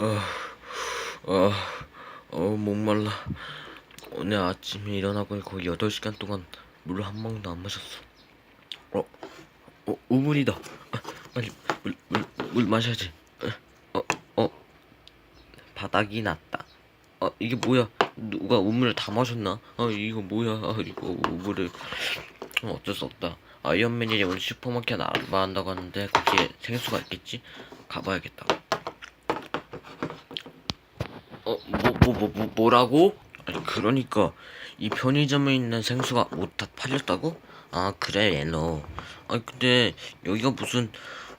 어, 어, 어, 목말라. 오늘 아침에 일어나고 거의 8시간 동안 물 한 방울도 안 마셨어. 어, 어, 우물이다. 아, 빨리 물, 물, 물 마셔야지. 어, 어, 바닥이 났다. 어, 이게 뭐야? 누가 우물을 다 마셨나? 아, 이거 뭐야? 아, 이거 우물을. 어, 어쩔 수 없다. 아이언맨이 오늘 슈퍼마켓 알바한다고 하는데 거기에 생수가 있겠지? 가봐야겠다. 어, 뭐, 뭐, 뭐, 뭐, 뭐라고? 아니, 그러니까, 이 편의점에 있는 생수가 못 다 팔렸다고? 아, 그래, 얘너. 아니, 근데, 여기가 무슨,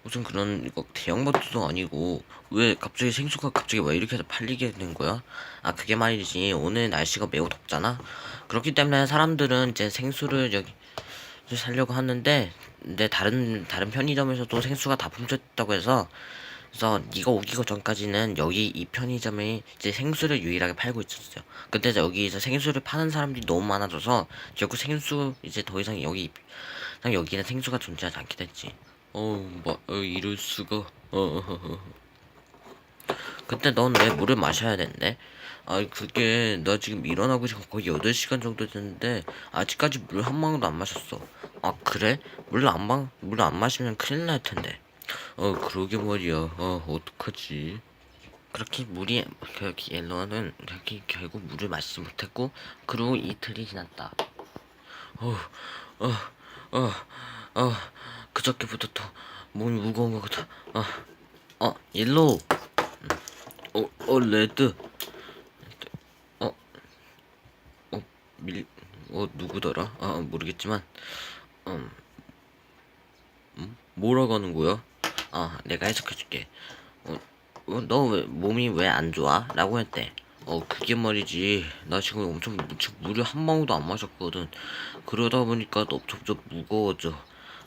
무슨 그런, 이거 대형마트도 아니고, 왜 갑자기 생수가 갑자기 왜 이렇게 팔리게 된 거야? 아, 그게 말이지. 오늘 날씨가 매우 덥잖아? 그렇기 때문에 사람들은 이제 생수를 여기, 살려고 하는데, 근데 다른, 다른 편의점에서도 생수가 다 품절됐다고 해서, 그래서 네가 오기가 전까지는 여기 이 편의점에 이제 생수를 유일하게 팔고 있었어요. 근데 이제 여기서 생수를 파는 사람들이 너무 많아져서 결국 생수 이제 더 이상 여기 그냥 여기는 생수가 존재하지 않게 됐지. 어우 뭐 어, 이럴 수가. 어, 어, 어, 어. 근데 넌 왜 물을 마셔야 된대? 아 그게 나 지금 일어나고 지금 거의 8시간 정도 됐는데 아직까지 물 한 방울도 안 마셨어. 아 그래? 물 안 방, 물 안 마시면 큰일 날 텐데. 어 그러게 말이야. 어 어떡하지? 그렇게 물이 그렇게 옐로는 그렇게 결국 물을 마시지 못했고 그리고 이틀이 지났다. 어어 어 어 그저께부터 또 몸이 무거운 것 같아. 어어 옐로우. 어어 레드. 어어 밀 어 누구더라? 아 모르겠지만 음, 음? 뭐라고 하는 거야? 어, 내가 해석해줄게. 어, 어, 몸이 왜 안 좋아? 라고 했대. 어, 그게 말이지. 나 지금 엄청, 지금 물을 한 방울도 안 마셨거든. 그러다 보니까 너 점점 무거워져.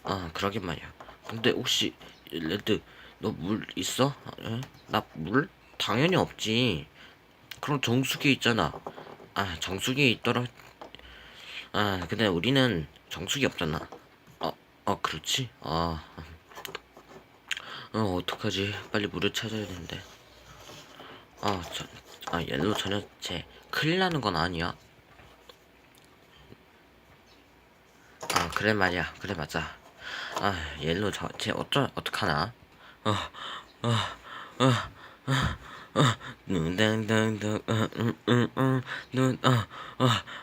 아, 그러게 말이야. 근데 혹시, 레드, 너 물 있어? 에? 나 물? 당연히 없지. 그럼 정수기 있잖아. 아, 정수기 있더라. 아, 근데 우리는 정수기 없잖아. 어, 어, 그렇지? 아. 어, 어떡하지? 빨리 물을 찾아야 되는데. 아, 저, 아, 옐로 전혀 제 큰일 나는 건 아니야. 아, 그래 말이야. 그래 맞아. 아, 옐로 저, 쟤 어쩌, 어떡하나? 어, 어, 어, 어, 어, 음, 음, 음,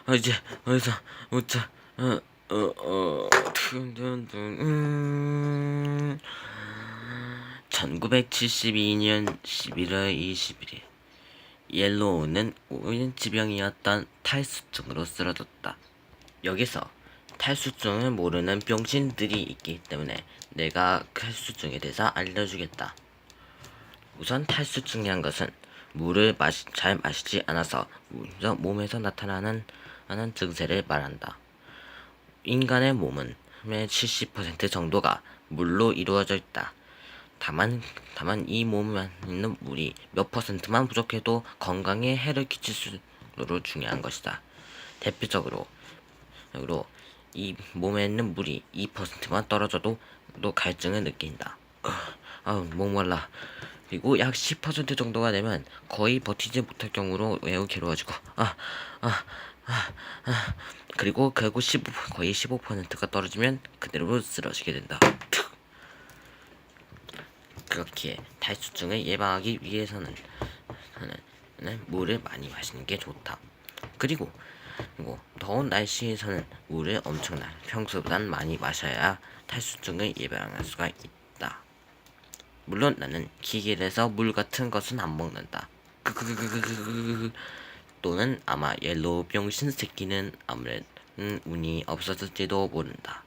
어, 이제, 어디서, 웃자, 어, 어, 어, 둥둥둥, 음. 1972년 11월 21일 옐로우는 오연지병이었던 탈수증으로 쓰러졌다. 여기서 탈수증을 모르는 병신들이 있기 때문에 내가 탈수증에 대해서 알려주겠다. 우선 탈수증이란 것은 물을 마시, 잘 마시지 않아서 몸에서 나타나는 하는 증세를 말한다. 인간의 몸은 70% 정도가 물로 이루어져 있다. 다만 다만 이 몸에 있는 물이 몇 퍼센트만 부족해도 건강에 해를 끼칠 수로 중요한 것이다. 대표적으로 으로 이 몸에 있는 물이 2%만 떨어져도 또 갈증을 느낀다. 아우 목말라. 그리고 약 10% 정도가 되면 거의 버티지 못할 경우로 매우 괴로워지고 아 아, 아, 아. 그리고 결국 15, 거의 15%가 떨어지면 그대로 쓰러지게 된다. 그렇기에 탈수증을 예방하기 위해서는 는 물을 많이 마시는 게 좋다. 그리고 그리고 더운 날씨에서는 물을 엄청난 평소보단 많이 마셔야 탈수증을 예방할 수가 있다. 물론 나는 기계에서 물 같은 것은 안 먹는다. 또는 아마 옐로우 병신 새끼는 아무래도 운이 없었을지도 모른다.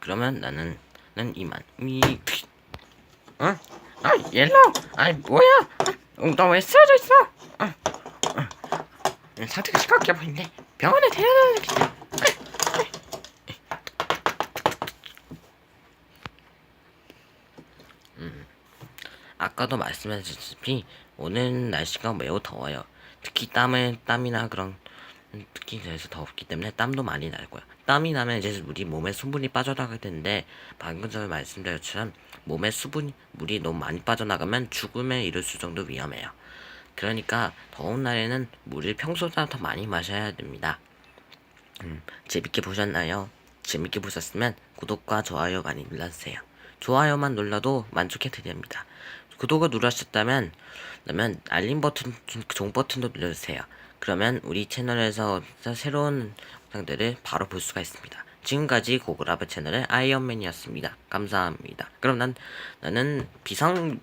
그러면 나는 난 이만. 미 어? 아 옐로 아이 뭐야? 어, 너왜 쓰러져 있어? 어, 어. 상태가 심각해 보이는데 병원에 데려다야겠다 음, 아까도 말씀하셨다시피 오늘 날씨가 매우 더워요. 특히 땀에 땀이나 그런 음, 특히 그래서 덥기 때문에 땀도 많이 날 거야 땀이 나면 이제 우리 몸에 수분이 빠져나가게 되는데 방금 전에 말씀드렸처럼 몸에 수분 물이 너무 많이 빠져나가면 죽음에 이를 수 정도 위험해요. 그러니까 더운 날에는 물을 평소보다 더 많이 마셔야 됩니다. 음, 재밌게 보셨나요? 재밌게 보셨으면 구독과 좋아요 많이 눌러주세요. 좋아요만 눌러도 만족해 드립니다. 구독을 누르셨다면 그러면 알림 버튼, 종 버튼도 눌러주세요. 그러면 우리 채널에서 새로운 영상들을 바로 볼 수가 있습니다. 지금까지 고그라브 채널의 아이언맨이었습니다. 감사합니다. 그럼 난 나는 비상